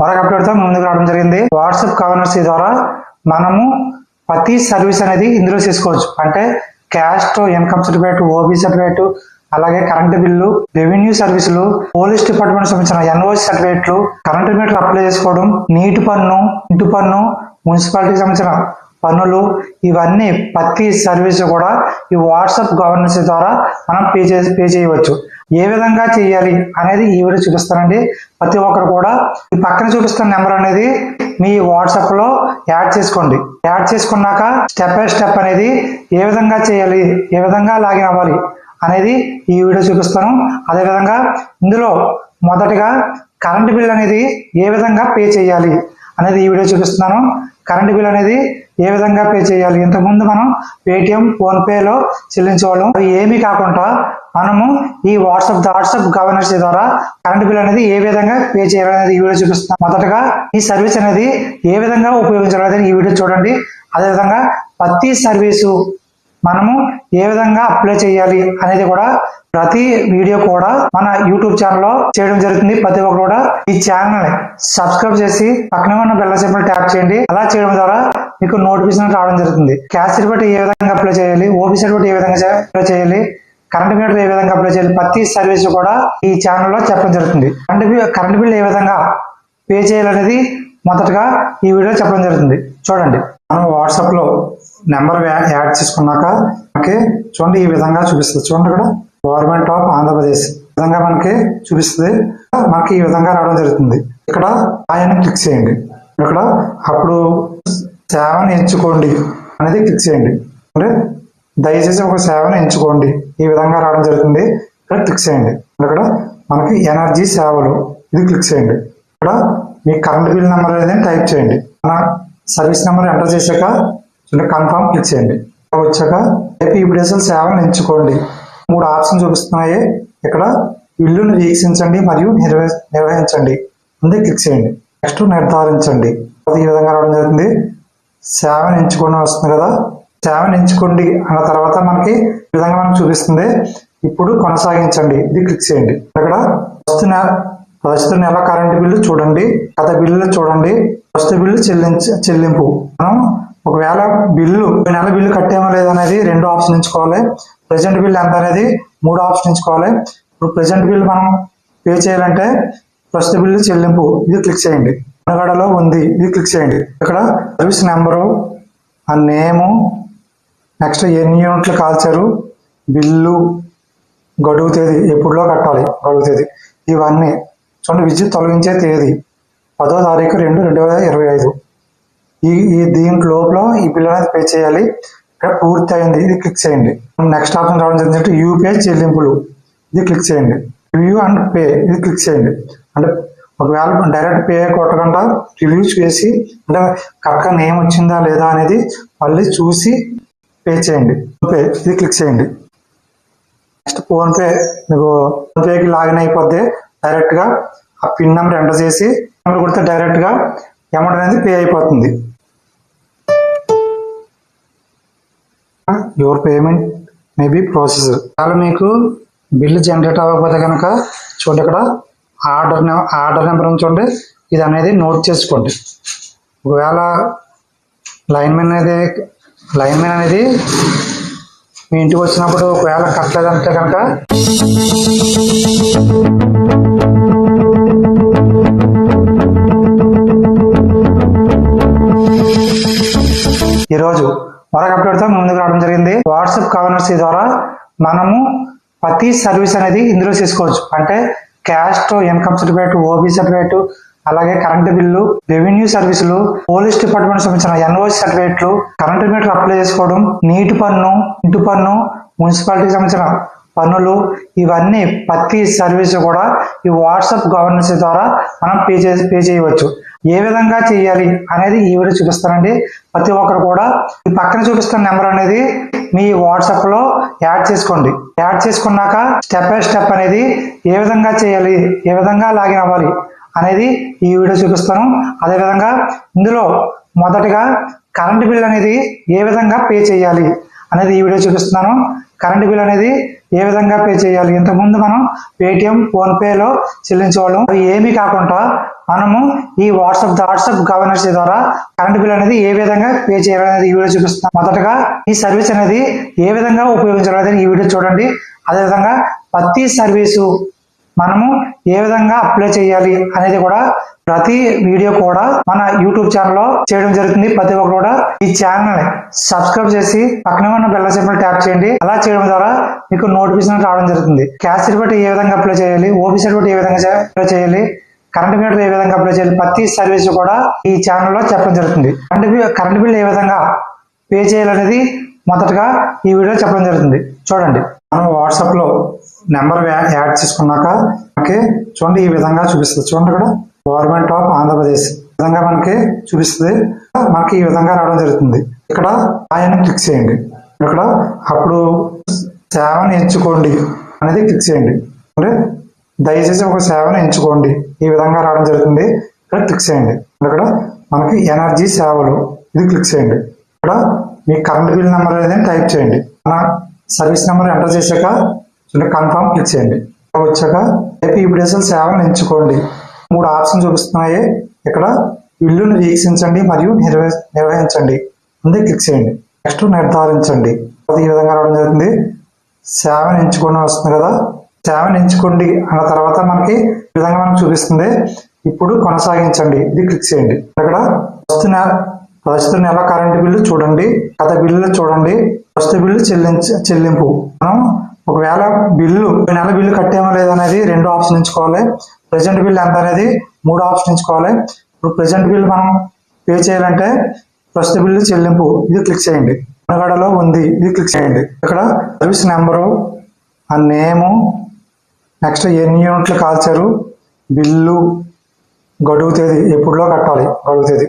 మరొక అప్డేట్తో ముందుకు రావడం జరిగింది. వాట్సాప్ కవర్నర్సీ ద్వారా మనము ప్రతి సర్వీస్ అనేది ఇందులో చేసుకోవచ్చు. అంటే caste income certificate OB certificate అలాగే కరెంటు బిల్లు రెవెన్యూ సర్వీసులు పోలీస్ డిపార్ట్మెంట్ సంబంధించిన ఎన్ఓసి సర్టిఫికేట్లు కరెంటు మీటర్ అప్లై చేసుకోవడం నీటి పన్ను ఇంటి పన్ను మున్సిపాలిటీకి సంబంధించిన పన్నులు ఇవన్నీ ప్రతి సర్వీస్ కూడా ఈ వాట్సాప్ గవర్నెన్స్ ద్వారా మనం పే చేసి పే చేయవచ్చు. ఏ విధంగా చేయాలి అనేది ఈ వీడియో చూపిస్తానండి. ప్రతి ఒక్కరు కూడా ఈ పక్కన చూపిస్తున్న నెంబర్ అనేది మీ వాట్సాప్లో యాడ్ చేసుకోండి. యాడ్ చేసుకున్నాక స్టెప్ బై స్టెప్ అనేది ఏ విధంగా చేయాలి ఏ విధంగా లాగిన్ అవ్వాలి అనేది ఈ వీడియో చూపిస్తాను. అదేవిధంగా ఇందులో మొదటగా కరెంట్ బిల్ అనేది ఏ విధంగా పే చేయాలి అనేది ఈ వీడియో చూపిస్తున్నాను. కరెంట్ బిల్ అనేది ఏ విధంగా పే చేయాలి? ఇంతకుముందు మనం పేటిఎం ఫోన్పేలో చెల్లించేవాళ్ళం. అవి ఏమీ కాకుండా మనము ఈ వాట్సాప్ వాట్సాప్ గవర్నెన్స్ ద్వారా కరెంట్ బిల్ అనేది ఏ విధంగా పే చేయాలనేది ఈ వీడియో చూపిస్తున్నాం. మొదటగా ఈ సర్వీస్ అనేది ఏ విధంగా ఉపయోగించాలనేది ఈ వీడియో చూడండి. అదేవిధంగా ప్రతి సర్వీసు మనము ఏ విధంగా అప్లై చేయాలి అనేది కూడా ప్రతి వీడియో కూడా మన యూట్యూబ్ ఛానల్లో చేయడం జరుగుతుంది. ప్రతి ఒక్కరు కూడా ఈ ఛానల్ సబ్స్క్రైబ్ చేసి పక్కనే ఉన్న బెల్ సింబల్ ట్యాప్ చేయండి. అలా చేయడం ద్వారా మీకు నోటిఫికేషన్ రావడం జరుగుతుంది. క్యాష్ సర్టిఫికేట్ ఏ విధంగా అప్లై చేయాలి? ఓబీ సర్టిఫికేట్ ఏ విధంగా అప్లై చేయాలి? కరెంట్ మీటర్ ఏ విధంగా అప్లై చేయాలి? ప్రతి సర్వీస్ కూడా ఈ ఛానల్లో చెప్పడం జరుగుతుంది. కరెంట్ బిల్ కరెంట్ బిల్ ఏ విధంగా పే చేయాలనేది మొదటగా ఈ వీడియో చెప్పడం జరుగుతుంది. చూడండి. మనం వాట్సాప్లో నెంబర్ యాడ్ చేసుకున్నాక మనకి చూడండి ఈ విధంగా చూపిస్తుంది. చూడండి ఇక్కడ. గవర్నమెంట్ ఆఫ్ ఆంధ్రప్రదేశ్ ఈ విధంగా మనకి చూపిస్తుంది. మనకి ఈ విధంగా రావడం జరుగుతుంది. ఇక్కడ ఆయన క్లిక్ చేయండి. ఇక్కడ అప్పుడు సేవను ఎంచుకోండి అనేది క్లిక్ చేయండి. అంటే దయచేసి ఒక సేవను ఎంచుకోండి. ఈ విధంగా రావడం జరుగుతుంది. ఇక్కడ క్లిక్ చేయండి. ఇక్కడ మనకి ఎనర్జీ సేవలు ఇది క్లిక్ చేయండి. ఇక్కడ మీ కరెంట్ బిల్ నెంబర్ అనేది టైప్ చేయండి. మన సర్వీస్ నెంబర్ ఎంటర్ చేశాక కన్ఫర్మ్ క్లిక్ చేయండి. వచ్చాక ఏపీ ఈపీడీఎస్ఎల్ సేవలను ఎంచుకోండి. మూడు ఆప్షన్ చూపిస్తున్నాయి. ఇక్కడ బిల్లును వీక్షించండి మరియు నిర్వహి నిర్వహించండి. అంతే క్లిక్ చేయండి. నెక్స్ట్ నిర్ధారించండి. ఈ విధంగా రావడం జరుగుతుంది. సేవను ఎంచుకోవడం వస్తుంది కదా. సేవను ఎంచుకోండి అన్న తర్వాత మనకి ఈ విధంగా మనకు చూపిస్తుంది. ఇప్పుడు కొనసాగించండి. ఇది క్లిక్ చేయండి. అక్కడ ప్రస్తుత నెల ప్రస్తుత నెల కరెంటు బిల్లు చూడండి. గత బిల్లు చూడండి. ప్రస్తుత బిల్లు చెల్లించ చెల్లింపు. మనం ఒకవేళ బిల్లు నెల బిల్లు కట్టామో లేదనేది రెండు ఆప్షన్ ఎంచుకోవాలి. ప్రెజెంట్ బిల్ ఎంత అనేది మూడు ఆప్షన్ ఎంచుకోవాలి. ఇప్పుడు ప్రెజెంట్ బిల్ మనం పే చేయాలంటే ప్రస్తుత బిల్లు చెల్లింపు. ఇది క్లిక్ చేయండి. మనగడలో ఉంది. ఇది క్లిక్ చేయండి. ఇక్కడ సర్వీస్ నెంబరు ఆ నేము నెక్స్ట్ ఎన్ని యూనిట్లు కాల్చారు బిల్లు గడువు తేదీ ఎప్పుడులో కట్టాలి గడువు తేదీ ఇవన్నీ. చూడండి విద్యుత్ తొలగించే తేదీ పదో తారీఖు రెండు రెండు వేల ఇరవై ఐదు. ఈ ఈ దీని లోపల ఈ బిల్లు అనేది పే చేయాలి. ఇక్కడ పూర్తి అయింది. ఇది క్లిక్ చేయండి. నెక్స్ట్ ఆప్షన్ రావడం జరిగిందంటే యూపీఐ చెల్లింపులు. ఇది క్లిక్ చేయండి. వ్యూ అండ్ పే ఇది క్లిక్ చేయండి. అంటే ఒకవేళ డైరెక్ట్ పే కొట్టకుండా రివ్యూ చేసి అంటే కరెక్ట్గా నేమ్ వచ్చిందా లేదా అనేది మళ్ళీ చూసి పే చేయండి. పే ఇది క్లిక్ చేయండి. నెక్స్ట్ ఫోన్పే మీకు ఫోన్పేకి లాగిన్ అయిపోద్ది డైరెక్ట్గా ఆ పిన్ నెంబర్ ఎంటర్ చేసి నెంబర్ కొడితే డైరెక్ట్గా అమౌంట్ అనేది పే అయిపోతుంది. యువర్ పేమెంట్ మే ప్రాసెస్ అలా మీకు బిల్లు జనరేట్ అవ్వకపోతే కనుక చూడండి ఇక్కడ. ఆర్డర్ ఆర్డర్ నెంబర్ ఉంచండి ఇది అనేది నోట్ చేసుకోండి. ఒకవేళ లైన్మెన్ అనేది లైన్మెన్ అనేది మీ ఇంటికి వచ్చినప్పుడు ఒకవేళ కట్టలేదంటే కనుక ఈరోజు మరొక అప్డేట్తో ముందుకు రావడం జరిగింది. వాట్సాప్ కవర్నర్సీ ద్వారా మనము ప్రతి సర్వీస్ అనేది ఇందులో చేసుకోవచ్చు. అంటే caste income certificate OB certificate అలాగే కరెంట్ బిల్లు రెవెన్యూ సర్వీసులు పోలీస్ డిపార్ట్మెంట్ సంబంధించిన ఎన్ఓసి సర్టిఫికేట్లు కరెంట్ మీటర్ అప్లై చేసుకోవడం నీటి పన్ను ఇంటి పన్ను మున్సిపాలిటీకి సంబంధించిన పన్నులు ఇవన్నీ ప్రతి సర్వీస్ కూడా ఈ వాట్సాప్ గవర్నెన్స్ ద్వారా మనం పే చే పే చేయవచ్చు. ఏ విధంగా చేయాలి అనేది ఈ వీడియో చూపిస్తానండి ప్రతి ఒక్కరు కూడా ఈ పక్కన చూపిస్తున్న నెంబర్ అనేది మీ వాట్సాప్లో యాడ్ చేసుకోండి. యాడ్ చేసుకున్నాక స్టెప్ బై స్టెప్ అనేది ఏ విధంగా చేయాలి ఏ విధంగా లాగిన్ అవ్వాలి అనేది ఈ వీడియో చూపిస్తాను. అదేవిధంగా ఇందులో మొదటగా కరెంట్ బిల్ అనేది ఏ విధంగా పే చేయాలి అనేది ఈ వీడియో చూపిస్తున్నాను. కరెంట్ బిల్ అనేది ఏ విధంగా పే చేయాలి? ఇంతకుముందు మనం పేటిఎం ఫోన్ పేలో చెల్లించేవాళ్ళం. అవి ఏమీ కాకుండా మనము ఈ వాట్సాప్ వాట్సాప్ గవర్నెన్స్ ద్వారా కరెంట్ బిల్ అనేది ఏ విధంగా పే చేయాలనేది ఈ వీడియో చూపిస్తున్నాం. మొదటగా ఈ సర్వీస్ అనేది ఏ విధంగా ఉపయోగించాలనేది ఈ వీడియో చూడండి. అదేవిధంగా ప్రతి సర్వీసు మనము ఏ విధంగా అప్లై చేయాలి అనేది కూడా ప్రతి వీడియో కూడా మన యూట్యూబ్ ఛానల్లో చేయడం జరుగుతుంది. ప్రతి ఒక్కరు కూడా ఈ ఛానల్ సబ్స్క్రైబ్ చేసి పక్కనే ఉన్న బెల్ల సింబల్ ట్యాప్ చేయండి. అలా చేయడం ద్వారా మీకు నోటిఫికేషన్ రావడం జరుగుతుంది. క్యాష్ సర్టిఫికేట్ ఏ విధంగా అప్లై చేయాలి ఓపీ సర్టిఫికేట్ ఏ విధంగా అప్లై చేయాలి కరెంట్ మీటర్ ఏ విధంగా అప్లై చేయాలి ప్రతి సర్వీస్ కూడా ఈ ఛానల్లో చెప్పడం జరుగుతుంది. కరెంట్ బిల్ కరెంట్ బిల్ ఏ విధంగా పే చేయాలనేది మొదటగా ఈ వీడియో చెప్పడం జరుగుతుంది. చూడండి. మనం వాట్సాప్లో నెంబర్ యాడ్ చేసుకున్నాక మనకి చూడండి ఈ విధంగా చూపిస్తుంది. చూడండి ఇక్కడ. Government of Andhra Pradesh. ఈ విధంగా మనకి చూపిస్తుంది. మనకి ఈ విధంగా రావడం జరుగుతుంది. ఇక్కడ ఆయన క్లిక్ చేయండి. ఇక్కడ అప్పుడు సేవను ఎంచుకోండి అనేది క్లిక్ చేయండి. అంటే దయచేసి ఒక సేవను ఎంచుకోండి. ఈ విధంగా రావడం జరుగుతుంది. ఇక్కడ క్లిక్ చేయండి. ఇక్కడ మనకి ఎనర్జీ సేవలు. ఇది క్లిక్ చేయండి. ఇక్కడ మీ కరెంట్ బిల్ నెంబర్ అనేది టైప్ చేయండి. మన సర్వీస్ నెంబర్ ఎంటర్ చేశాక చూడండి కన్ఫర్మ్ క్లిక్ చేయండి వచ్చాక ఏపీ యూపీడీఎస్ఎల్ సేవలను ఎంచుకోండి. మూడు ఆప్షన్ చూపిస్తున్నాయి. ఇక్కడ ఇల్లును వీక్షించండి మరియు నిర్వహి నిర్వహించండి. ముందే క్లిక్ చేయండి. నెక్స్ట్ నిర్ధారించండి. ఈ విధంగా రావడం జరుగుతుంది. సేవను ఎంచుకోండి వస్తుంది కదా. సేవను ఎంచుకోండి అన్న తర్వాత మనకి ఈ విధంగా మనకు చూపిస్తుంది. ఇప్పుడు కొనసాగించండి. ఇది క్లిక్ చేయండి. ఇక్కడ వస్తున్న ప్రస్తుత నెల కరెంటు బిల్లు చూడండి గత బిల్లు చూడండి ప్రస్తుత బిల్లు చెల్లించ చెల్లింపు. మనం ఒకవేళ బిల్లు ఈ నెల బిల్లు కట్టామో లేదనేది రెండు ఆప్షన్ ఎంచుకోవాలి ప్రెజెంట్ బిల్ ఎంత అనేది మూడు ఆప్షన్ ఎంచుకోవాలి ఇప్పుడు ప్రెజెంట్ బిల్ మనం పే చేయాలంటే ప్రస్తుత బిల్లు చెల్లింపు ఇది క్లిక్ చేయండి. మనగడలో ఉంది ఇది క్లిక్ చేయండి. ఇక్కడ సర్వీస్ నెంబరు ఆ నేము నెక్స్ట్ ఎన్ని యూనిట్లు కాల్చారు బిల్లు గడువు తేదీ ఎప్పుడులో కట్టాలి గడువు తేదీ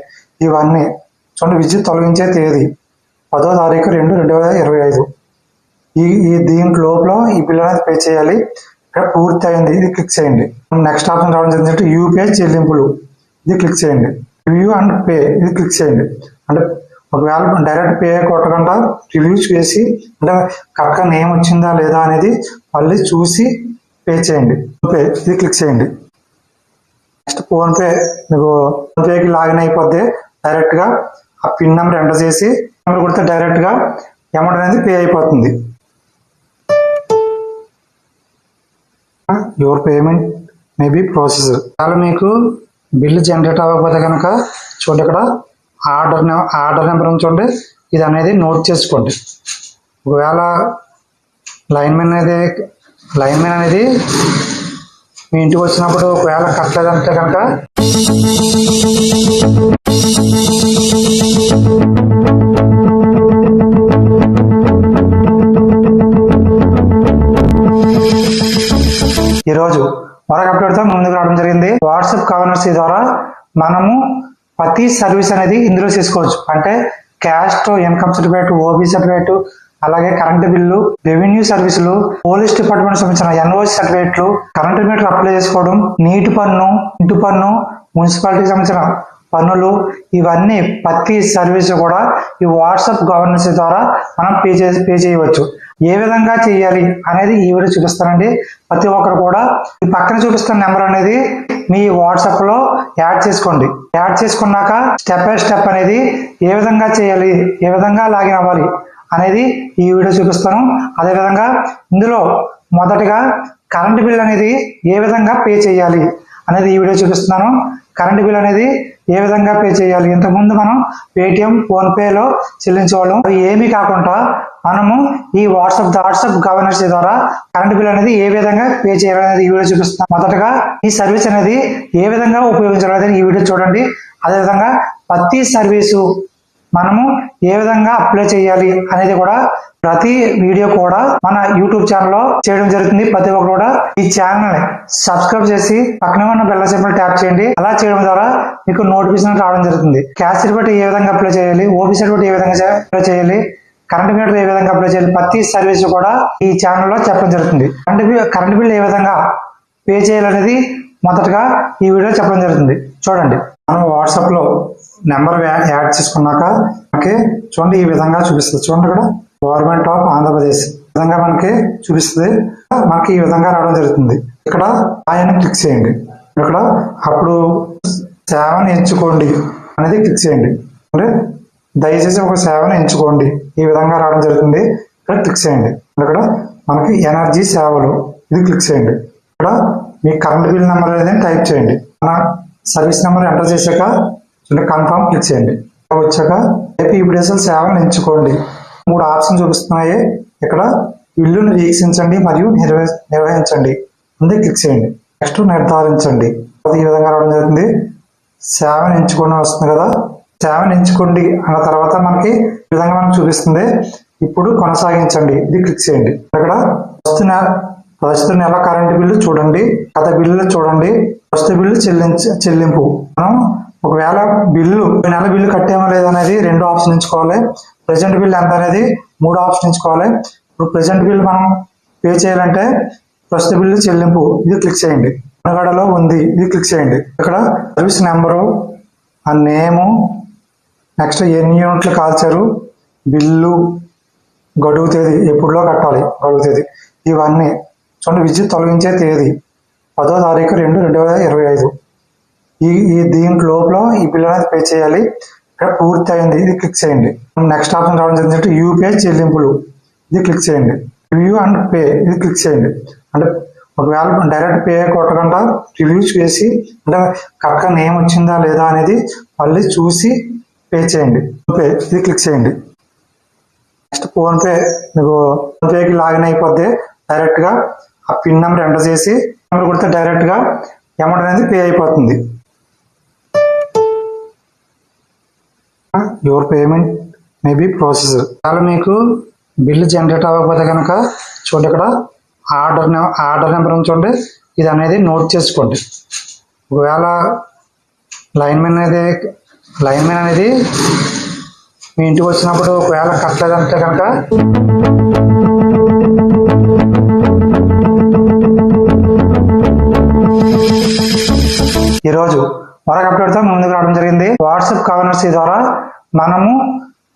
ఇవన్నీ. చూడండి విద్యుత్ తొలగించే తేదీ పదో తారీఖు రెండు రెండు వేల ఇరవై ఐదు. ఈ ఈ దీని లోపల ఈ బిల్ అనేది పే చేయాలి. ఇక్కడ పూర్తి అయింది. ఇది క్లిక్ చేయండి. నెక్స్ట్ ఆప్షన్ రావడం జరిగిందంటే యూపీఐ చెల్లింపులు. ఇది క్లిక్ చేయండి. Review and pay. ఇది క్లిక్ చేయండి. అంటే ఒకవేళ డైరెక్ట్ పే కొట్టకుండా రివ్యూ చేసి అంటే కరెక్ట్గా నేమ్ వచ్చిందా లేదా అనేది మళ్ళీ చూసి పే చేయండి. పే. ఇది క్లిక్ చేయండి. నెక్స్ట్ ఫోన్పే మీకు ఫోన్పేకి లాగిన్ అయిపోద్ది డైరెక్ట్గా ఆ పిన్ నెంబర్ ఎంటర్ చేసి నెంబర్ కొడితే డైరెక్ట్గా అమౌంట్ అనేది పే అయిపోతుంది. యువర్ పేమెంట్ మే ప్రాసెస్ అలా మీకు బిల్లు జనరేట్ అవ్వకపోతే కనుక చూడండి ఇక్కడ ఆర్డర్ ఆర్డర్ నెంబర్ చూడండి. ఇది అనేది నోట్ చేసుకోండి. ఒకవేళ లైన్మెన్ అనేది లైన్మెన్ అనేది మీ ఇంటికి వచ్చినప్పుడు ఒకవేళ కట్టలేదంటే కనుక ఈరోజు మరొక అప్డేట్తో ముందుకు రావడం జరిగింది. వాట్సాప్ కవర్నర్సీ ద్వారా మనము ప్రతి సర్వీస్ అనేది ఇందులో చేసుకోవచ్చు. అంటే caste income certificate OB certificate అలాగే కరెంటు బిల్లు రెవెన్యూ సర్వీసులు పోలీస్ డిపార్ట్మెంట్ సంబంధించిన ఎన్ఓసి సర్టిఫికేట్లు కరెంటు మీటర్ అప్లై చేసుకోవడం నీటి పన్ను ఇంటి పన్ను మున్సిపాలిటీకి సంబంధించిన పనులు ఇవన్నీ ప్రతి సర్వీస్ కూడా ఈ వాట్సాప్ గవర్నెన్స్ ద్వారా మనం పే చే పే చేయవచ్చు. ఏ విధంగా చేయాలి అనేది ఈ వీడియో చూపిస్తానండి. ప్రతి ఒక్కరు కూడా ఈ పక్కన చూపిస్తున్న నెంబర్ అనేది మీ వాట్సాప్లో యాడ్ చేసుకోండి. యాడ్ చేసుకున్నాక స్టెప్ బై స్టెప్ అనేది ఏ విధంగా చేయాలి ఏ విధంగా లాగిన్ అవ్వాలి అనేది ఈ వీడియో చూపిస్తాను. అదేవిధంగా ఇందులో మొదటగా కరెంట్ బిల్ అనేది ఏ విధంగా పే చేయాలి అనేది ఈ వీడియో చూపిస్తున్నాను. కరెంట్ బిల్ అనేది ఏ విధంగా పే చేయాలి? ఇంతకుముందు మనం పేటిఎం ఫోన్ పేలో చెల్లించేవాళ్ళం. అవి ఏమీ కాకుండా మనము ఈ వాట్సాప్ వాట్సాప్ గవర్నెన్స్ ద్వారా కరెంట్ బిల్ అనేది ఏ విధంగా పే చేయాలనేది ఈ వీడియో చూపిస్తాం మొదటగా ఈ సర్వీస్ అనేది ఏ విధంగా ఉపయోగించాలనేది ఈ వీడియో చూడండి. అదేవిధంగా ప్రతి సర్వీసు మనము ఏ విధంగా అప్లై చేయాలి అనేది కూడా ప్రతి వీడియో కూడా మన యూట్యూబ్ ఛానల్లో చేయడం జరుగుతుంది. ప్రతి ఒక్కరు కూడా ఈ ఛానల్ని సబ్స్క్రైబ్ చేసి పక్కనే ఉన్న బెల్ల సింబల్ ట్యాప్ చేయండి. అలా చేయడం ద్వారా మీకు నోటిఫికేషన్ రావడం జరుగుతుంది. క్యాస్ట్ సర్టిఫికేట్ ఏ విధంగా అప్లై చేయాలి ఓబీ సర్టిఫికేట్ ఏ విధంగా అప్లై చేయాలి కరెంట్ మీటర్ ఏ విధంగా అప్లై చేయాలి ప్రతి సర్వీస్ కూడా ఈ ఛానల్లో చెప్పడం జరుగుతుంది. కరెంట్ బిల్ కరెంట్ బిల్ ఏ విధంగా పే చేయాలనేది మొదటగా ఈ వీడియో చెప్పడం జరుగుతుంది. చూడండి. మనం వాట్సాప్లో నెంబర్ యాడ్ చేసుకున్నాక మనకి చూడండి ఈ విధంగా చూపిస్తుంది. చూడండి ఇక్కడ. Government of Andhra Pradesh. ఈ విధంగా మనకి చూపిస్తుంది. మనకి ఈ విధంగా రావడం జరుగుతుంది. ఇక్కడ ఆయన క్లిక్ చేయండి. ఇక్కడ అప్పుడు సేవను ఎంచుకోండి అనేది క్లిక్ చేయండి. అంటే దయచేసి ఒక సేవను ఎంచుకోండి. ఈ విధంగా రావడం జరుగుతుంది. ఇక్కడ క్లిక్ చేయండి. ఇక్కడ మనకి ఎనర్జీ సేవలు. ఇది క్లిక్ చేయండి. ఇక్కడ మీ కరెంట్ బిల్ నెంబర్ అనేది టైప్ చేయండి. మన సర్వీస్ నెంబర్ ఎంటర్ చేశాక చూడండి కన్ఫర్మ్ క్లిక్ చేయండి. వచ్చాక ఏపీ ఈపీడీఎస్ఎల్ సేవను ఎంచుకోండి. మూడు ఆప్షన్ చూపిస్తున్నాయి. ఇక్కడ బిల్లును వీక్షించండి మరియు నిర్వ నిర్వహించండి. ముందే క్లిక్ చేయండి. నెక్స్ట్ నిర్ధారించండి. ఈ విధంగా రావడం జరుగుతుంది. సేవను ఎంచుకోండి వస్తుంది కదా. సేవను ఎంచుకోండి అన్న తర్వాత మనకి ఈ విధంగా మనకు చూపిస్తుంది. ఇప్పుడు కొనసాగించండి. ఇది క్లిక్ చేయండి. ఇక్కడ వస్తున్న ప్రస్తుత నెల కరెంటు బిల్లు చూడండి. గత బిల్లు చూడండి. ప్రస్తుత బిల్లు చెల్లించ చెల్లింపు. మనం ఒకవేళ బిల్లు ఈ నెల బిల్లు కట్టేమో లేదనేది రెండు ఆప్షన్ ఎంచుకోవాలి. ప్రెజెంట్ బిల్ ఎంత అనేది మూడు ఆప్షన్ ఎంచుకోవాలి. ఇప్పుడు ప్రజెంట్ బిల్ మనం పే చేయాలంటే ప్రస్తుత బిల్లు చెల్లింపు ఇది క్లిక్ చేయండి. మనగడలో ఉంది ఇది క్లిక్ చేయండి. ఇక్కడ సర్వీస్ నెంబరు ఆ నేము నెక్స్ట్ ఎన్ని యూనిట్లు కాల్చారు బిల్లు గడువు తేదీ ఎప్పుడులో కట్టాలి గడువు తేదీ ఇవన్నీ. చూడండి విద్యుత్ తొలగించే తేదీ. పదో తారీఖు రెండు రెండు వేల ఇరవై ఐదు. ఈ ఈ దీని లోపల ఈ బిల్ అనేది పే చేయాలి. ఇక్కడ పూర్తి అయింది. ఇది క్లిక్ చేయండి. నెక్స్ట్ ఆప్షన్ రావడం జరిగిందంటే యూపీఐ చెల్లింపులు. ఇది క్లిక్ చేయండి. రివ్యూ అండ్ పే ఇది క్లిక్ చేయండి. అంటే ఒకవేళ డైరెక్ట్ పే కొట్టకుండా రివ్యూ చేసి అంటే కరెక్ట్గా నేమ్ వచ్చిందా లేదా అనేది మళ్ళీ చూసి పే చేయండి. పే ఇది క్లిక్ చేయండి. నెక్స్ట్ ఫోన్పే మీకు ఫోన్పేకి లాగిన్ అయిపోద్ది. డైరెక్ట్గా ఆ పిన్ నెంబర్ ఎంటర్ చేసి నెంబర్ కొడితే డైరెక్ట్గా అమౌంట్ అనేది పే అయిపోతుంది. యువర్ పేమెంట్ మే ప్రాసెస్ అలా మీకు బిల్లు జనరేట్ అవ్వకపోతే కనుక చూడండి ఇక్కడ ఆర్డర్ ఆర్డర్ నెంబర్ చూడండి. ఇది అనేది నోట్ చేసుకోండి. ఒకవేళ లైన్ మెన్ అనేది లైన్ మెన్ అనేది మీ ఇంటికి వచ్చినప్పుడు ఒకవేళ కట్టలేదంటే కనుక ఈరోజు మరొక అప్డేట్తో ముందుకు రావడం జరిగింది. వాట్సాప్ కవర్నర్సీ ద్వారా మనము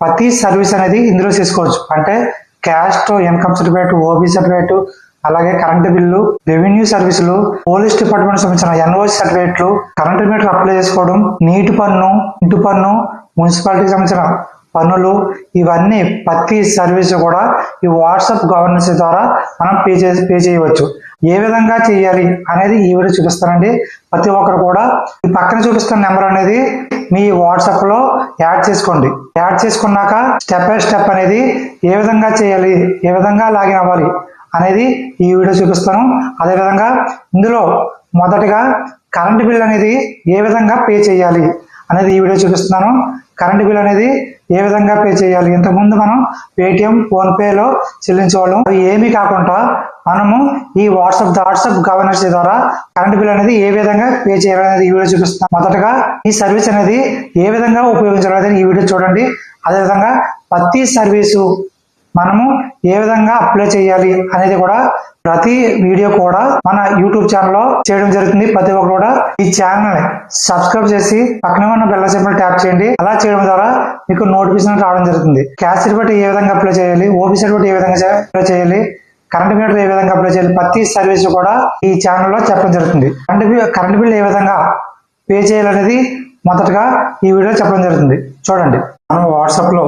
ప్రతి సర్వీస్ అనేది ఇందులో తీసుకోవచ్చు అంటే caste income certificate OB certificate అలాగే కరెంటు బిల్లు రెవెన్యూ సర్వీసులు పోలీస్ డిపార్ట్మెంట్ సంబంధించిన ఎన్ఓసి సర్టిఫికేట్లు కరెంటు మీటర్ అప్లై చేసుకోవడం నీటి పన్ను ఇంటి పన్ను మున్సిపాలిటీకి సంబంధించిన పనులు ఇవన్నీ ప్రతి సర్వీస్ కూడా ఈ వాట్సాప్ గవర్నెన్స్ ద్వారా మనం పే చే పే చేయవచ్చు. ఏ విధంగా చేయాలి అనేది ఈ వీడియో చూపిస్తానండి. ప్రతి ఒక్కరు కూడా ఈ పక్కన చూపిస్తున్న నెంబర్ అనేది మీ వాట్సాప్లో యాడ్ చేసుకోండి. యాడ్ చేసుకున్నాక స్టెప్ బై స్టెప్ అనేది ఏ విధంగా చేయాలి ఏ విధంగా లాగిన్ అవ్వాలి అనేది ఈ వీడియో చూపిస్తాను. అదేవిధంగా ఇందులో మొదటగా కరెంట్ బిల్ అనేది ఏ విధంగా పే చేయాలి అనేది ఈ వీడియో చూపిస్తున్నాను. కరెంట్ బిల్ అనేది ఏ విధంగా పే చేయాలి? ఇంతకుముందు మనం పేటిఎం ఫోన్పేలో చెల్లించేవాళ్ళం. అవి ఏమీ కాకుండా మనము ఈ వాట్సాప్ వాట్సాప్ గవర్నెన్స్ ద్వారా కరెంట్ బిల్ అనేది ఏ విధంగా పే చేయాలనేది ఈ వీడియో చూపిస్తాం మొదటగా ఈ సర్వీస్ అనేది ఏ విధంగా ఉపయోగించాలనేది ఈ వీడియో చూడండి. అదేవిధంగా ప్రతి సర్వీసు మనము ఏ విధంగా అప్లై చేయాలి అనేది కూడా ప్రతి వీడియో కూడా మన యూట్యూబ్ ఛానల్లో చేయడం జరుగుతుంది. ప్రతి ఒక్కరు కూడా ఈ ఛానల్ సబ్స్క్రైబ్ చేసి పక్కన ఉన్న బెల్ల సింబల్ ట్యాప్ చేయండి. అలా చేయడం ద్వారా మీకు నోటిఫికేషన్ రావడం జరుగుతుంది. క్యాస్ట్ సర్టిఫికేట్ ఏ విధంగా అప్లై చేయాలి? ఓబీ సర్టిఫికేట్ ఏ విధంగా అప్లై చేయాలి? కరెంట్ మీటర్ ఏ విధంగా అప్లై చేయాలి? ప్రతి సర్వీస్ కూడా ఈ ఛానల్లో చెప్పడం జరుగుతుంది. కరెంట్ బిల్ కరెంట్ బిల్ ఏ విధంగా పే చేయాలనేది మొదటగా ఈ వీడియో చెప్పడం జరుగుతుంది. చూడండి. మనం వాట్సాప్లో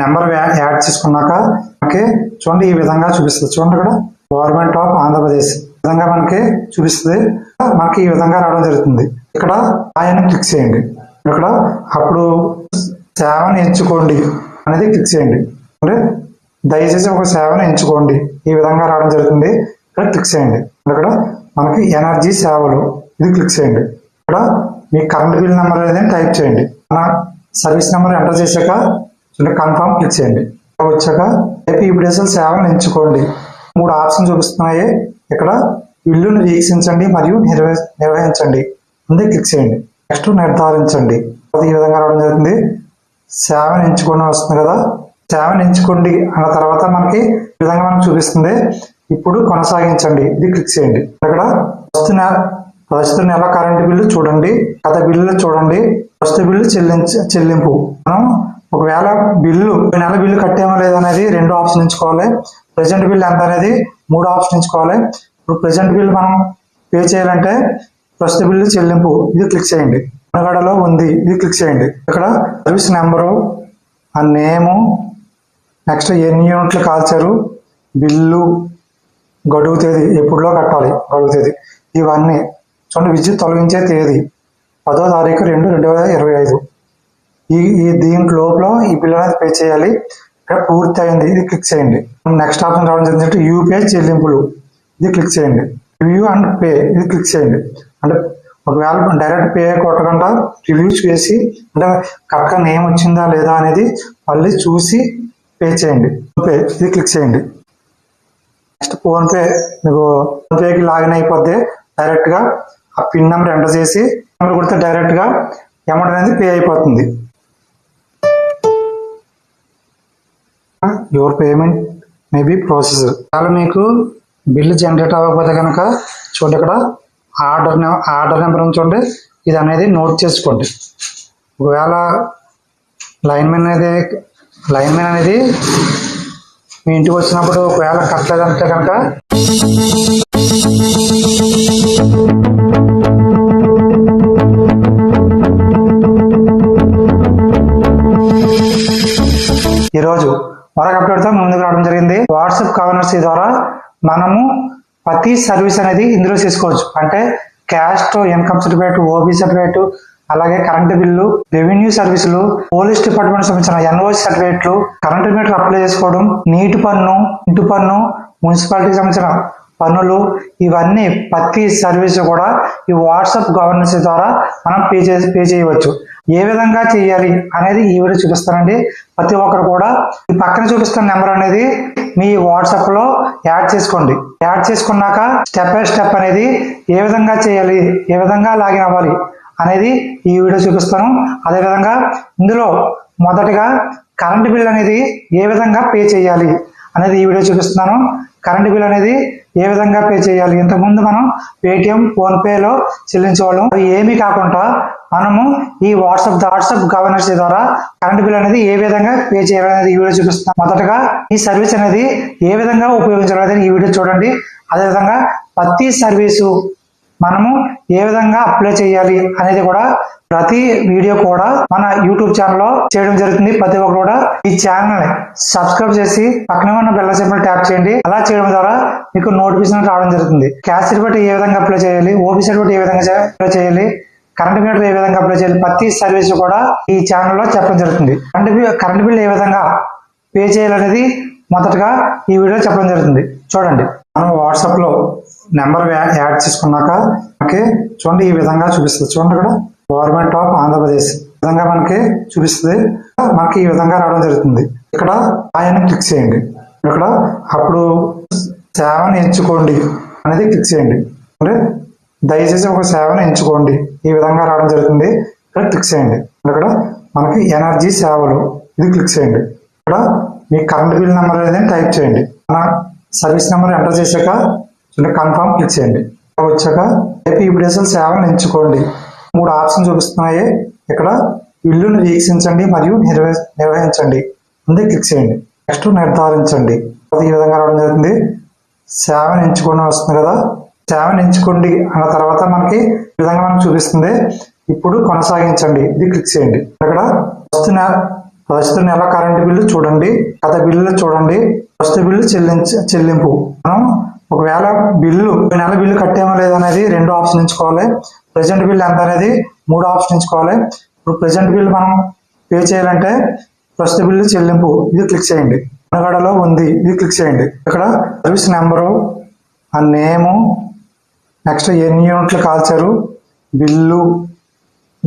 నెంబర్ యాడ్ చేసుకున్నాక మనకి చూడండి ఈ విధంగా చూపిస్తుంది. చూడండి ఇక్కడ. Government of Andhra Pradesh. ఈ విధంగా మనకి చూపిస్తుంది. మనకి ఈ విధంగా రావడం జరుగుతుంది. ఇక్కడ ఆయన క్లిక్ చేయండి. ఇక్కడ అప్పుడు సేవను ఎంచుకోండి అనేది క్లిక్ చేయండి. అంటే దయచేసి ఒక సేవను ఎంచుకోండి. ఈ విధంగా రావడం జరుగుతుంది. ఇక్కడ క్లిక్ చేయండి. ఇక్కడ మనకి ఎనర్జీ సేవలు ఇది క్లిక్ చేయండి. ఇక్కడ మీ కరెంట్ బిల్ నెంబర్ అనేది టైప్ చేయండి. మన సర్వీస్ నెంబర్ ఎంటర్ చేశాక చూడండి కన్ఫర్మ్ క్లిక్ చేయండి. వచ్చాక ఏపీ ఈపీడీఎస్ఎల్ సేవను ఎంచుకోండి. మూడు ఆప్షన్ చూపిస్తున్నాయి. ఇక్కడ బిల్లును వీక్షించండి మరియు నిర్వ నిర్వహించండి. ముందే క్లిక్ చేయండి. నెక్స్ట్ నిర్ధారించండి. ఈ విధంగా రావడం జరుగుతుంది. సేవను ఎంచుకోండి వస్తుంది కదా. సేవను ఎంచుకోండి అన్న తర్వాత మనకి ఈ విధంగా మనకు చూపిస్తుంది. ఇప్పుడు కొనసాగించండి. ఇది క్లిక్ చేయండి. ఇక్కడ వస్తున్న ప్రస్తుత నెల కరెంటు బిల్లు చూడండి. గత బిల్లు చూడండి. ప్రస్తుత బిల్లు చెల్లించ చెల్లింపు. మనం ఒకవేళ బిల్లు ఈ నెల బిల్లు కట్టేమో లేదనేది రెండు ఆప్షన్ ఎంచుకోవాలి. ప్రెజెంట్ బిల్ ఎంత అనేది మూడు ఆప్షన్ ఎంచుకోవాలి. ఇప్పుడు ప్రెజెంట్ బిల్ మనం పే చేయాలంటే ప్రస్తుత బిల్లు చెల్లింపు ఇది క్లిక్ చేయండి. మనగడలో ఉంది ఇది క్లిక్ చేయండి. ఇక్కడ సర్వీస్ నెంబరు ఆ నేము నెక్స్ట్ ఎన్ని యూనిట్లు కాల్చారు బిల్లు గడువు తేదీ ఎప్పుడులో కట్టాలి గడువు తేదీ ఇవన్నీ. చూడండి విద్యుత్ తొలగించే తేదీ పదో తారీఖు రెండు రెండు వేల ఇరవై ఐదు. ఈ ఈ లోపల ఈ బిల్ అనేది పే చేయాలి. ఇక్కడ పూర్తి అయింది ఇది క్లిక్ చేయండి. నెక్స్ట్ ఆప్షన్ రావడం జరిగిందంటే యూపీఐ చెల్లింపులు. ఇది క్లిక్ చేయండి. రివ్యూ అండ్ పే ఇది క్లిక్ చేయండి. అంటే ఒకవేళ డైరెక్ట్ పే కొట్టకుండా రివ్యూ చేసి అంటే కరెక్ట్గా నేమ్ వచ్చిందా లేదా అనేది మళ్ళీ చూసి పే చేయండి. పే ఇది క్లిక్ చేయండి. నెక్స్ట్ ఫోన్పే మీకు ఫోన్పేకి లాగిన్ అయిపోద్ది. డైరెక్ట్గా ఆ పిన్ నెంబర్ ఎంటర్ చేసి నెంబర్ కొడితే డైరెక్ట్గా అమౌంట్ అనేది పే అయిపోతుంది. Your payment may be process అలా మీకు బిల్లు జనరేట్ అవ్వకపోతే కనుక చూడండి ఇక్కడ ఆర్డర్ ఆర్డర్ నెంబర్ చూడండి. ఇది అనేది నోట్ చేసుకోండి. ఒకవేళ లైన్ మ్యాన్ అనేది లైన్ మ్యాన్ అనేది మీ ఇంటికి వచ్చినప్పుడు ఒకవేళ కట్టలేదంటే కనుక ఈరోజు మరొక అప్డేట్తో ముందుకు రావడం జరిగింది. వాట్సాప్ కవర్నర్సీ ద్వారా మనము ప్రతి సర్వీస్ అనేది ఇందులో తీసుకోవచ్చు అంటే caste income certificate OB certificate అలాగే కరెంటు బిల్లు రెవెన్యూ సర్వీసులు పోలీస్ డిపార్ట్మెంట్ సంబంధించిన ఎన్ఓసి సర్టిఫికేట్లు కరెంటు మీటర్ అప్లై చేసుకోవడం నీటి పన్ను ఇంటి పన్ను మున్సిపాలిటీకి సంబంధించిన పన్నులు ఇవన్నీ ప్రతి సర్వీస్ కూడా ఈ వాట్సాప్ గవర్నెన్స్ ద్వారా మనం పే చే పే చేయవచ్చు. ఏ విధంగా చేయాలి అనేది ఈ వీడియో చూపిస్తానండి. ప్రతి ఒక్కరు కూడా ఈ పక్కన చూపిస్తున్న నెంబర్ అనేది మీ వాట్సాప్లో యాడ్ చేసుకోండి. యాడ్ చేసుకున్నాక స్టెప్ బై స్టెప్ అనేది ఏ విధంగా చేయాలి ఏ విధంగా లాగిన్ అవ్వాలి అనేది ఈ వీడియో చూపిస్తాను. అదేవిధంగా ఇందులో మొదటగా కరెంట్ బిల్ అనేది ఏ విధంగా పే చేయాలి అనేది ఈ వీడియో చూపిస్తున్నాను. కరెంట్ బిల్ అనేది ఏ విధంగా పే చేయాలి? ఇంతకుముందు మనం పేటిఎం ఫోన్పేలో చెల్లించేవాళ్ళం. అవి ఏమీ కాకుండా మనము ఈ వాట్సాప్ వాట్సాప్ గవర్నెన్స్ ద్వారా కరెంట్ బిల్ అనేది ఏ విధంగా పే చేయాలనేది ఈ వీడియో చూపిస్తాను మొదటగా ఈ సర్వీస్ అనేది ఏ విధంగా ఉపయోగించాలనేది ఈ వీడియో చూడండి. అదేవిధంగా ప్రతి సర్వీసు మనము ఏ విధంగా అప్లై చేయాలి అనేది కూడా ప్రతి వీడియో కూడా మన యూట్యూబ్ ఛానల్లో చేయడం జరుగుతుంది. ప్రతి ఒక్కరు కూడా ఈ ఛానల్ సబ్స్క్రైబ్ చేసి పక్కన ఉన్న బెల్ల సింబల్ ట్యాప్ చేయండి. అలా చేయడం ద్వారా మీకు నోటిఫికేషన్ రావడం జరుగుతుంది. క్యాష్ సర్టిఫికేట్ ఏ విధంగా అప్లై చేయాలి? ఓబీ సర్టిఫికేట్ ఏ విధంగా అప్లై చేయాలి? కరెంట్ మీటర్ ఏ విధంగా అప్లై చేయాలి? ప్రతి సర్వీస్ కూడా ఈ ఛానల్లో చెప్పడం జరుగుతుంది. కరెంట్ బిల్ కరెంట్ బిల్ ఏ విధంగా పే చేయాలనేది మొదటగా ఈ వీడియో చెప్పడం జరుగుతుంది. చూడండి. మనం వాట్సాప్లో నెంబర్ యాడ్ చేసుకున్నాక మనకి చూడండి ఈ విధంగా చూపిస్తుంది. చూడండి ఇక్కడ. Government of Andhra Pradesh. ఈ విధంగా మనకి చూపిస్తుంది. మనకి ఈ విధంగా రావడం జరుగుతుంది. ఇక్కడ ఆయన క్లిక్ చేయండి. ఇక్కడ అప్పుడు సేవను ఎంచుకోండి అనేది క్లిక్ చేయండి. అంటే దయచేసి ఒక సేవను ఎంచుకోండి. ఈ విధంగా రావడం జరుగుతుంది. ఇక్కడ క్లిక్ చేయండి. ఇక్కడ మనకి ఎనర్జీ సేవలు. ఇది క్లిక్ చేయండి. ఇక్కడ మీ కరెంట్ బిల్ నెంబర్ అనేది టైప్ చేయండి. మన సర్వీస్ నెంబర్ ఎంటర్ చేశాక కన్ఫర్మ్ క్లిక్ చేయండి. వచ్చాక ఏపీ ఈపీడీఎస్ఎల్ సేవలను ఎంచుకోండి. మూడు ఆప్షన్ చూపిస్తున్నాయి. ఇక్కడ ఇల్లును వీక్షించండి మరియు నిర్వహి నిర్వహించండి. ముందే క్లిక్ చేయండి. నెక్స్ట్ నిర్ధారించండి. అది ఈ విధంగా రావడం జరుగుతుంది. సేవను ఎంచుకోండి వస్తుంది కదా. సేవను ఎంచుకోండి అన్న తర్వాత మనకి ఈ విధంగా మనకు చూపిస్తుంది. ఇప్పుడు కొనసాగించండి. ఇది క్లిక్ చేయండి. ఇక్కడ ప్రస్తుత నెల ప్రస్తుత నెల కరెంటు బిల్లు చూడండి. గత బిల్లు చూడండి. ప్రస్తుత బిల్లు చెల్లించి చెల్లింపు. మనం ఒకవేళ బిల్లు ఈ నెల బిల్లు కట్టామో లేదనేది రెండు ఆప్షన్ ఎంచుకోవాలి. ప్రెజెంట్ బిల్ ఎంత అనేది మూడు ఆప్షన్ ఎంచుకోవాలి. ఇప్పుడు ప్రెజెంట్ బిల్ మనం పే చేయాలంటే ప్రస్తుత బిల్లు చెల్లింపు ఇది క్లిక్ చేయండి. మనగడలో ఉంది ఇది క్లిక్ చేయండి. ఇక్కడ సర్వీస్ నెంబరు ఆ నేము నెక్స్ట్ ఎన్ని యూనిట్లు కాల్చారు బిల్లు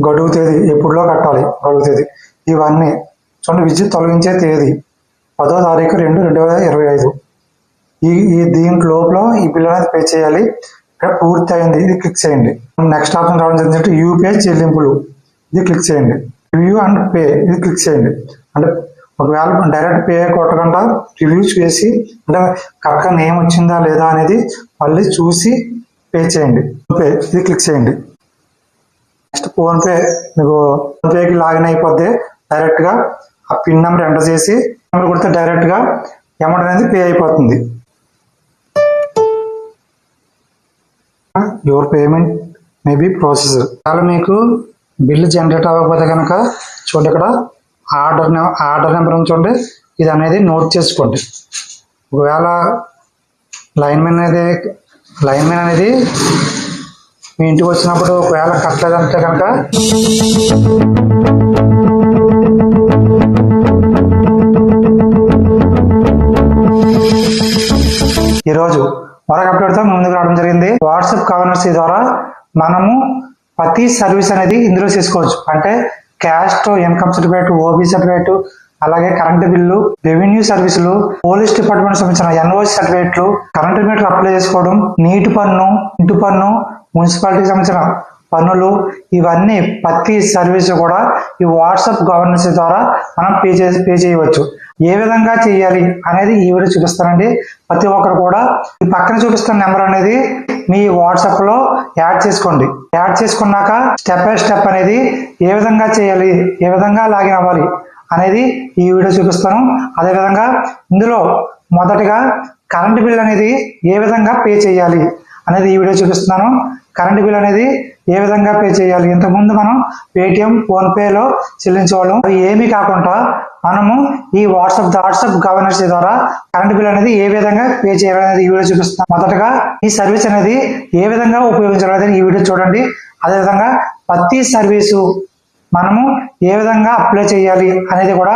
గడువు తేదీ ఎప్పుడులో కట్టాలి గడువు తేదీ ఇవన్నీ. చూడండి విద్యుత్ తొలగించే తేదీ. పదో తారీఖు రెండు రెండు వేల ఇరవై ఐదు. ఈ ఈ దీంట్లో లోపల ఈ బిల్ అనేది పే చేయాలి. ఇక్కడ పూర్తి అయింది. ఇది క్లిక్ చేయండి. నెక్స్ట్ ఆప్షన్ రావడం జరిగిందంటే యూపీఐ చెల్లింపులు. ఇది క్లిక్ చేయండి. Review and pay. ఇది క్లిక్ చేయండి. అంటే ఒకవేళ డైరెక్ట్ పే కొట్టకుండా రివ్యూ చేసి అంటే కరెక్ట్గా నేమ్ వచ్చిందా లేదా అనేది మళ్ళీ చూసి పే చేయండి. పే. ఇది క్లిక్ చేయండి. నెక్స్ట్ ఫోన్పే మీకు ఫోన్పేకి లాగిన్ అయిపోద్ది. డైరెక్ట్గా ఆ పిన్ నెంబర్ ఎంటర్ చేసి నెంబర్ కొడితే డైరెక్ట్గా అమౌంట్ అనేది పే అయిపోతుంది. యువర్ పేమెంట్ మే ప్రాసెస్ అలా మీకు బిల్లు జనరేట్ అవ్వకపోతే కనుక చూడండి ఇక్కడ ఆర్డర్ ఆర్డర్ నెంబర్ చూడండి. ఇది అనేది నోట్ చేసుకోండి. ఒకవేళ లైన్ మ్యాన్ అనేది లైన్ మెన్ అనేది మీ ఇంటికి వచ్చినప్పుడు ఒకవేళ కట్టలేదంటే కనుక ఈరోజు మరొక అప్డేట్తో ముందుకు రావడం జరిగింది. వాట్సాప్ కవర్నర్సీ ద్వారా మనము ప్రతి సర్వీస్ అనేది ఇందులో చేసుకోవచ్చు. అంటే caste income certificate OB certificate అలాగే కరెంటు బిల్లు రెవెన్యూ సర్వీసులు పోలీస్ డిపార్ట్మెంట్ సంబంధించిన ఎన్ఓసి సర్టిఫికేట్లు కరెంటు మీటర్ అప్లై చేసుకోవడం నీటి పన్ను ఇంటి పన్ను మున్సిపాలిటీకి సంబంధించిన పన్నులు ఇవన్నీ ప్రతి సర్వీస్ కూడా ఈ వాట్సాప్ గవర్నెన్స్ ద్వారా మనం పే చే పే చేయవచ్చు. ఏ విధంగా చేయాలి అనేది ఈ వీడియో చూపిస్తానండి. ప్రతి ఒక్కరు కూడా ఈ పక్కన చూపిస్తున్న నెంబర్ అనేది మీ వాట్సాప్లో యాడ్ చేసుకోండి. యాడ్ చేసుకున్నాక స్టెప్ బై స్టెప్ అనేది ఏ విధంగా చేయాలి ఏ విధంగా లాగిన్ అవ్వాలి అనేది ఈ వీడియో చూపిస్తాను. అదేవిధంగా ఇందులో మొదటగా కరెంట్ బిల్ అనేది ఏ విధంగా పే చేయాలి అనేది ఈ వీడియో చూపిస్తున్నాను. కరెంట్ బిల్ అనేది ఏ విధంగా పే చేయాలి? ఇంతకుముందు మనం పేటిఎం ఫోన్ పేలో చెల్లించేవాళ్ళం. అవి ఏమీ కాకుండా మనము ఈ వాట్సాప్ వాట్సాప్ గవర్నెన్స్ ద్వారా కరెంట్ బిల్ అనేది ఏ విధంగా పే చేయాలనేది ఈ వీడియో చూపిస్తాం మొదటగా ఈ సర్వీస్ అనేది ఏ విధంగా ఉపయోగించాలనేది ఈ వీడియో చూడండి. అదేవిధంగా ప్రతి సర్వీసు మనము ఏ విధంగా అప్లై చేయాలి అనేది కూడా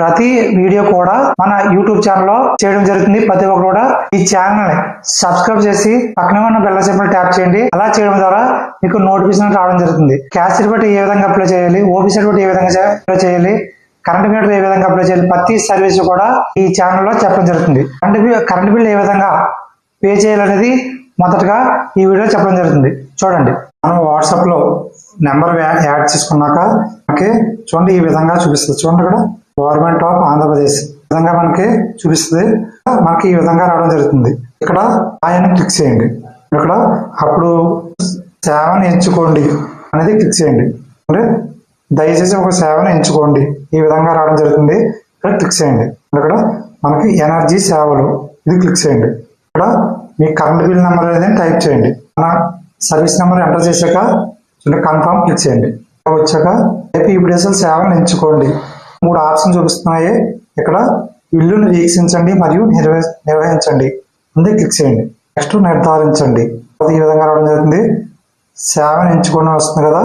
ప్రతి వీడియో కూడా మన యూట్యూబ్ ఛానల్లో చేయడం జరుగుతుంది. ప్రతి ఒక్కరు కూడా ఈ ఛానల్ని సబ్స్క్రైబ్ చేసి పక్కనే ఉన్న బెల్ సింబల్ ట్యాప్ చేయండి. అలా చేయడం ద్వారా మీకు నోటిఫికేషన్ రావడం జరుగుతుంది. క్యాష్ సర్టిఫికేట్ ఏ విధంగా అప్లై చేయాలి? ఓబీ సర్టిఫికేట్ ఏ విధంగా అప్లై చేయాలి? కరెంట్ మీటర్ ఏ విధంగా అప్లై చేయాలి? ప్రతి సర్వీస్ కూడా ఈ ఛానల్లో చెప్పడం జరుగుతుంది. కరెంట్ బిల్ కరెంట్ బిల్ ఏ విధంగా పే చేయాలనేది మొదటగా ఈ వీడియో చెప్పడం జరుగుతుంది. చూడండి. మనం వాట్సాప్లో నెంబర్ యాడ్ చేసుకున్నాక మనకి చూడండి ఈ విధంగా చూపిస్తుంది. చూడండి ఇక్కడ గవర్నమెంట్ ఆఫ్ ఆంధ్రప్రదేశ్. ఈ విధంగా మనకి చూపిస్తుంది. మనకి ఈ విధంగా రావడం జరుగుతుంది. ఇక్కడ ఆయన క్లిక్ చేయండి. ఇక్కడ అప్పుడు సేవను ఎంచుకోండి అనేది క్లిక్ చేయండి. అంటే దయచేసి ఒక సేవను ఎంచుకోండి. ఈ విధంగా రావడం జరుగుతుంది. ఇక్కడ క్లిక్ చేయండి. ఇక్కడ మనకి ఎనర్జీ సేవలు. ఇది క్లిక్ చేయండి. ఇక్కడ మీ కరెంట్ బిల్ నెంబర్ అనేది టైప్ చేయండి. మన సర్వీస్ నెంబర్ ఎంటర్ చేశాక కన్ఫర్మ్ క్లిక్ చేయండి వచ్చాక ఏపీ యూపీఎస్ఎల్ సేవను ఎంచుకోండి. మూడు ఆప్షన్ చూపిస్తున్నాయి. ఇక్కడ బిల్లును వీక్షించండి మరియు నిర్వహి నిర్వహించండి. ముందే క్లిక్ చేయండి. నెక్స్ట్ నిర్ధారించండి. ఈ విధంగా రావడం జరుగుతుంది. సేవను ఎంచుకోండి వస్తుంది కదా.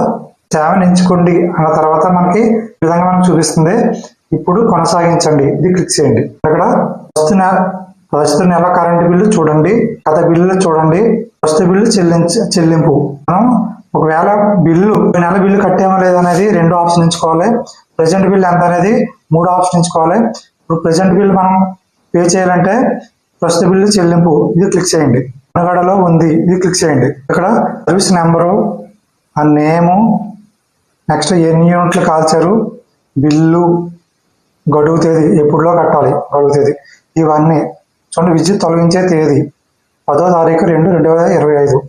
సేవను ఎంచుకోండి అన్న తర్వాత మనకి ఈ విధంగా మనకు చూపిస్తుంది. ఇప్పుడు కొనసాగించండి. ఇది క్లిక్ చేయండి. ఇక్కడ వస్తున్న నెల ప్రస్తుత నెల కరెంటు బిల్లు చూడండి. గత బిల్లు చూడండి. ప్రస్తుత బిల్లు చెల్లించ చెల్లింపు. మనం ఒకవేళ బిల్లు ఈ నెల బిల్లు కట్టామో లేదనేది రెండు ఆప్షన్ ఎంచుకోవాలి ప్రజెంట్ బిల్ ఎంత అనేది మూడు ఆప్షన్ ఎంచుకోవాలి ఇప్పుడు ప్రెసెంట్ బిల్ మనం పే చేయాలంటే ప్రస్తుత బిల్లు చెల్లింపు. ఇది క్లిక్ చేయండి. మనగడలో ఉంది. ఇది క్లిక్ చేయండి. ఇక్కడ సర్వీస్ నెంబరు ఆ నేము నెక్స్ట్ ఎన్ని యూనిట్లు కాల్చారు బిల్లు గడువు తేదీ ఎప్పుడులో కట్టాలి గడువు తేదీ ఇవన్నీ. చూడండి విద్యుత్ తొలగించే తేదీ. పదో తారీఖు రెండు రెండు వేల ఇరవై ఐదు.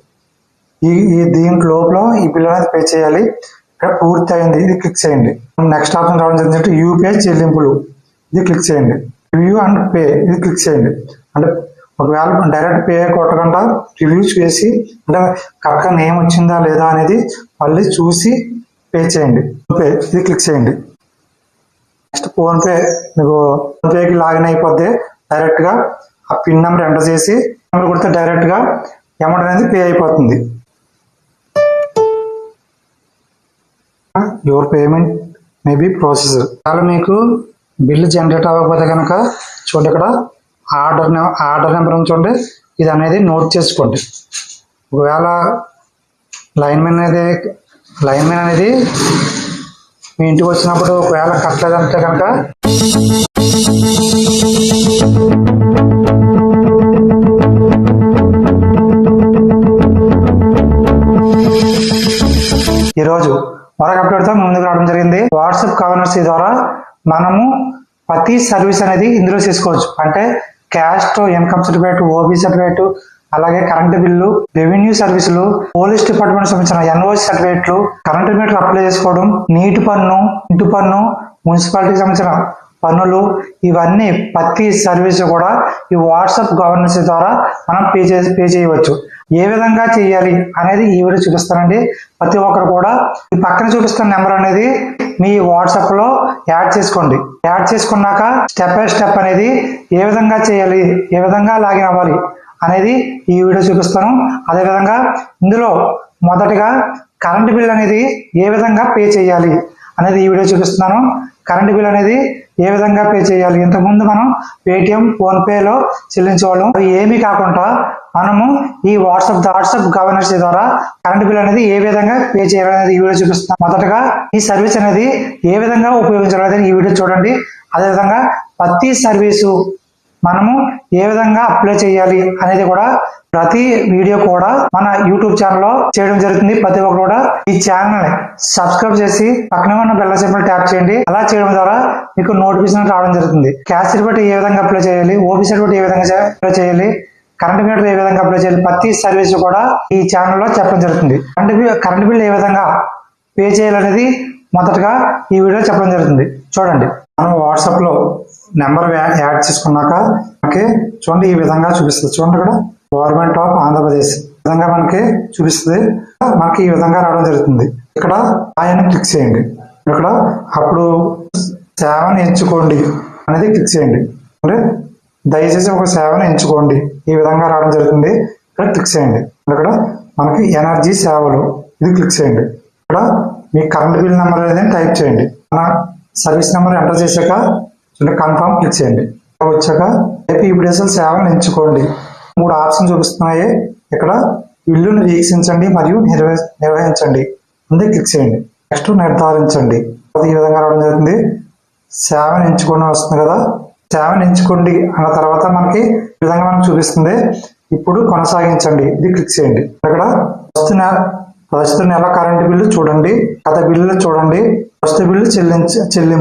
ఈ ఈ దీని లోపల ఈ బిల్ అనేది పే చేయాలి. ఇక్కడ పూర్తి అయింది ఇది క్లిక్ చేయండి. నెక్స్ట్ ఆప్షన్ రావడం జరిగిందంటే యూపీఐ చెల్లింపులు. ఇది క్లిక్ చేయండి. Review and pay. ఇది క్లిక్ చేయండి. అంటే ఒకవేళ డైరెక్ట్ పే కొట్టకుండా రివ్యూ చేసి అంటే కరెక్ట్గా నేమ్ వచ్చిందా లేదా అనేది మళ్ళీ చూసి పే చేయండి. పే. ఇది క్లిక్ చేయండి. నెక్స్ట్ ఫోన్పే మీకు ఫోన్పేకి లాగిన్ అయిపోద్ది. డైరెక్ట్గా ఆ పిన్ నెంబర్ ఎంటర్ చేసి నెంబర్ కొడితే డైరెక్ట్గా అమౌంట్ అనేది పే అయిపోతుంది. Your payment may be process అలా మీకు బిల్లు జనరేట్ అవ్వకపోతే కనుక చూడండి ఇక్కడ ఆర్డర్ ఆర్డర్ నెంబర్ చూడండి. ఇది అనేది నోట్ చేసుకోండి. ఒకవేళ లైన్ అనేది లైన్ అనేది మీ ఇంటికి వచ్చినప్పుడు ఒకవేళ కట్టలేదంటే కనుక ఈరోజు మరొక అప్డేట్తో ముందుకు రావడం జరిగింది. వాట్సాప్ కవర్నర్సీ ద్వారా మనము ప్రతి సర్వీస్ అనేది ఇందులో చేసుకోవచ్చు అంటే caste income certificate OB certificate అలాగే కరెంటు బిల్లు రెవెన్యూ సర్వీసులు పోలీస్ డిపార్ట్మెంట్ సంబంధించిన ఎన్ఓసి సర్టిఫికేట్లు కరెంటు మీటర్ అప్లై చేసుకోవడం నీటి పన్ను ఇంటి పన్ను మున్సిపాలిటీకి సంబంధించిన పన్నులు ఇవన్నీ ప్రతి సర్వీస్ కూడా ఈ వాట్సాప్ గవర్నెన్స్ ద్వారా మనం పే చే పే చేయవచ్చు. ఏ విధంగా చేయాలి అనేది ఈ వీడియో చూపిస్తానండి. ప్రతి ఒక్కరు కూడా ఈ పక్కన చూపిస్తున్న నెంబర్ అనేది మీ వాట్సాప్లో యాడ్ చేసుకోండి. యాడ్ చేసుకున్నాక స్టెప్ బై స్టెప్ అనేది ఏ విధంగా చేయాలి ఏ విధంగా లాగిన్ అవ్వాలి అనేది ఈ వీడియో చూపిస్తాను. అదేవిధంగా ఇందులో మొదటగా కరెంట్ బిల్ అనేది ఏ విధంగా పే చేయాలి అనేది ఈ వీడియో చూపిస్తున్నాను. కరెంట్ బిల్ అనేది ఏ విధంగా పే చేయాలి? ఇంతకుముందు మనం పేటిఎం ఫోన్పేలో చెల్లించేవాళ్ళం. అవి ఏమీ కాకుండా మనము ఈ వాట్సాప్ వాట్సాప్ గవర్నెన్స్ ద్వారా కరెంట్ బిల్ అనేది ఏ విధంగా పే చేయాలనేది ఈ వీడియో చూపిస్తున్నాం మొదటగా ఈ సర్వీస్ అనేది ఏ విధంగా ఉపయోగించాలనేది ఈ వీడియో చూడండి. అదేవిధంగా ప్రతి సర్వీసు మనము ఏ విధంగా అప్లై చేయాలి అనేది కూడా ప్రతి వీడియో కూడా మన యూట్యూబ్ ఛానల్లో చేయడం జరుగుతుంది. ప్రతి ఒక్కరు కూడా ఈ ఛానల్ సబ్స్క్రైబ్ చేసి పక్కనే ఉన్న బెల్ల సింబల్ ట్యాప్ చేయండి. అలా చేయడం ద్వారా మీకు నోటిఫికేషన్ రావడం జరుగుతుంది. క్యాష్ సర్టిఫికేట్ ఏ విధంగా అప్లై చేయాలి ఓబీ సర్టిఫికేట్ ఏ విధంగా అప్లై చేయాలి కరెంట్ మీటర్ ఏ విధంగా అప్లై చేయాలి ప్రతి సర్వీస్ కూడా ఈ ఛానల్లో చెప్పడం జరుగుతుంది. కరెంట్ బిల్ కరెంట్ బిల్ ఏ విధంగా పే చేయాలనేది మొదటగా ఈ వీడియో చెప్పడం జరుగుతుంది. చూడండి. మనం వాట్సాప్లో నెంబర్ యాడ్ చేసుకున్నాక మనకి చూడండి ఈ విధంగా చూపిస్తుంది. చూడండి ఇక్కడ. గవర్నమెంట్ ఆఫ్ ఆంధ్రప్రదేశ్ విధంగా మనకి చూపిస్తుంది. మనకి ఈ విధంగా రావడం జరుగుతుంది. ఇక్కడ ఆయన క్లిక్ చేయండి. ఇక్కడ అప్పుడు సేవను ఎంచుకోండి అనేది క్లిక్ చేయండి. అంటే దయచేసి ఒక సేవను ఎంచుకోండి. ఈ విధంగా రావడం జరుగుతుంది. ఇక్కడ క్లిక్ చేయండి. ఇక్కడ మనకి ఎనర్జీ సేవలు. ఇది క్లిక్ చేయండి. ఇక్కడ మీ కరెంట్ బిల్ నెంబర్ అనేది టైప్ చేయండి. మన సర్వీస్ నెంబర్ ఎంటర్ చేశాక కన్ఫర్మ్ క్లిక్ చేయండి. వచ్చాక ఏపీ ఈపీడీఎస్ఎల్ సేవలను ఎంచుకోండి. మూడు ఆప్షన్ చూపిస్తున్నాయి. ఇక్కడ ఇల్లును వీక్షించండి మరియు నిర్వహి నిర్వహించండి. ముందే క్లిక్ చేయండి. నెక్స్ట్ నిర్ధారించండి. ఈ విధంగా రావడం జరుగుతుంది. సేవను ఎంచుకోండి వస్తుంది కదా. సేవను ఎంచుకోండి అన్న తర్వాత మనకి ఈ విధంగా మనకు చూపిస్తుంది. ఇప్పుడు కొనసాగించండి. ఇది క్లిక్ చేయండి. ఇక్కడ వస్తున్న ప్రస్తుత నెల కరెంటు బిల్లు చూడండి గత బిల్లులు చూడండి ప్రస్తుత బిల్లు చెల్లించ చెల్లింపు